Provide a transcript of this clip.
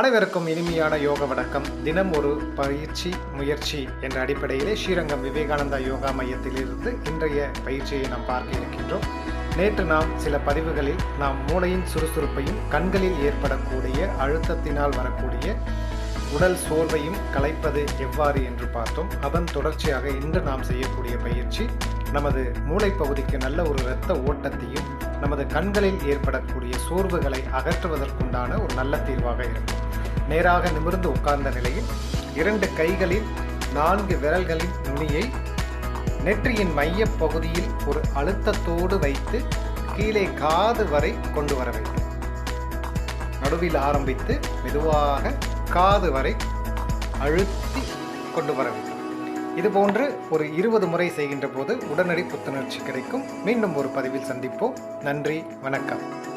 அனைவருக்கும் இனிமையான யோக வணக்கம். தினம் ஒரு பயிற்சி முயற்சி என்ற அடிப்படையிலே ஸ்ரீரங்கம் விவேகானந்தா யோகா மையத்திலிருந்து இன்றைய பயிற்சியை நாம் பார்க்க இருக்கின்றோம். நேற்று நாம் சில பதிவுகளில் நாம் மூளையின் சுறுசுறுப்பையும் கண்களில் ஏற்படக்கூடிய அழுத்தத்தினால் வரக்கூடிய உடல் சோர்வையும் கலைப்பது எவ்வாறு என்று பார்த்தோம். அதன் தொடர்ச்சியாக இன்று நாம் செய்யக்கூடிய பயிற்சி நமது மூளைப்பகுதிக்கு நல்ல ஒரு இரத்த ஓட்டத்தையும் நமது கண்களில் ஏற்படக்கூடிய சோர்வுகளை அகற்றுவதற்குண்டான ஒரு நல்ல தீர்வாக இருக்கும். நேராக நிமிர்ந்து உட்கார்ந்த நிலையில் இரண்டு கைகளில் நான்கு விரல்களின் நுனியை நெற்றியின் மையப் பகுதியில் ஒரு அழுத்தத்தோடு வைத்து கீழே காது வரை கொண்டு வர வேண்டும். நடுவில் ஆரம்பித்து மெதுவாக காது வரை அழுத்தி கொண்டு வர வேண்டும். இது போன்று ஒரு இருபது முறை செய்கின்ற போது உடனடி புத்துணர்ச்சி கிடைக்கும். மீண்டும் ஒரு பதிவில் சந்திப்போம். நன்றி வணக்கம்.